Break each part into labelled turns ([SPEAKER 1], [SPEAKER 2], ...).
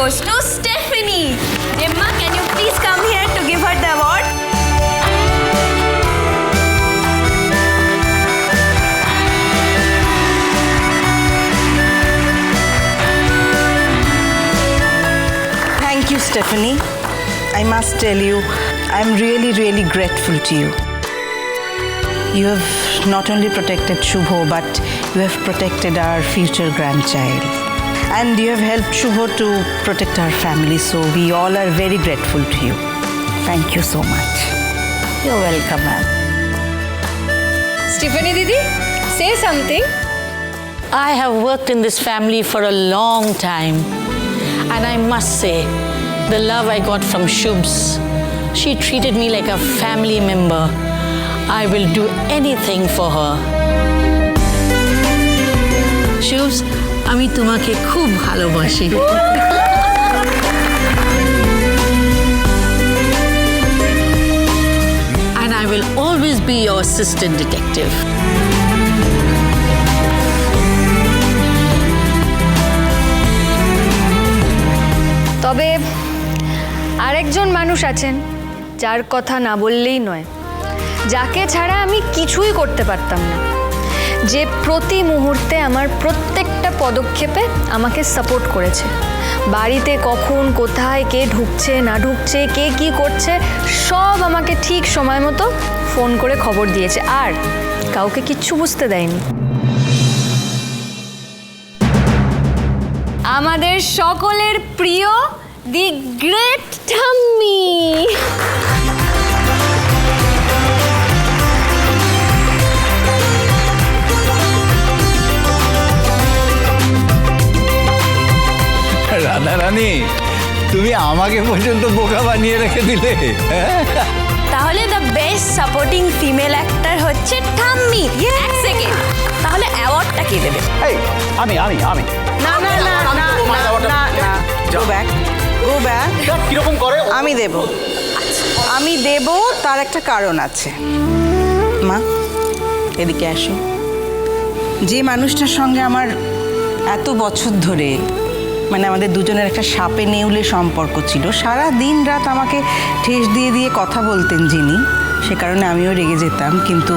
[SPEAKER 1] goes to Stephanie. Emma, can you please come here to give her the award?
[SPEAKER 2] Thank you, Stephanie. I must tell you, I'm really, really grateful to you. You have not only protected Shubho, but you have protected our future grandchild. And you have helped Shubho to protect our family, so we all are very grateful to you. Thank you so much. You're welcome, ma'am.
[SPEAKER 3] Stephanie Didi, say something.
[SPEAKER 4] I have worked in this family for a long time, and I must say, the love I got from Shubs, she treated me like a family member. I will do anything for her. Shubs, আমি তোমাকে খুব ভালোবাসি। And I will always be your assistant detective.
[SPEAKER 3] তবে আরেকজন মানুষ আছেন, যার কথা না বললেই নয়। যাকে ছাড়া আমি কিছুই করতে পারতাম না। যে প্রতি মুহূর্তে আমার প্রত্যেকটা পদক্ষেপে আমাকে সাপোর্ট করেছে। বাড়িতে কখন, কোথায়, কে ঢুকছে, না ঢুকছে, কে কি করছে, সব আমাকে ঠিক সময় মতো ফোন করে খবর দিয়েছে। আর কাউকে কিচ্ছু বুঝতে দেয়নি। আমাদের সকলের প্রিয় দি গ্রেট ঠাম্মি
[SPEAKER 5] রানী তুমি আমাকে পর্যন্ত বোকা বানিয়ে রেখে দিলে?
[SPEAKER 1] তাহলে the best supporting female actor হচ্ছে ঠাম্মি। এক সেকেন্ড তাহলে অ্যাওয়ার্ডটা কে দেবে?
[SPEAKER 5] এই, আমি আমি আমি।
[SPEAKER 2] না না না না না না না গো ব্যাক গো ব্যাক
[SPEAKER 5] কীরকম করে?
[SPEAKER 2] আমি দেব। আমি দেব তার একটা কারণ আছে। মা এদিকে আসো। যে মানুষটার সঙ্গে আমার এত বছর ধরে মানে আমাদের দুজনের একটা সাপে নেউলে সম্পর্ক ছিল। সারা দিন রাত আমাকে ঠেস দিয়ে দিয়ে কথা বলতেন যিনি, সে কারণে আমিও রেগে যেতাম। কিন্তু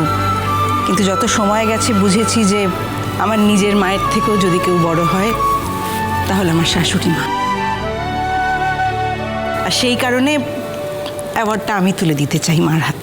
[SPEAKER 2] কিন্তু যত সময় গেছে বুঝেছি যে আমার নিজের মায়ের থেকেও যদি কেউ বড় হয়, তাহলে আমার শাশুড়ি মা। আর সেই কারণে অ্যাওয়ার্ডটা আমি তুলে দিতে চাই মার হাতে।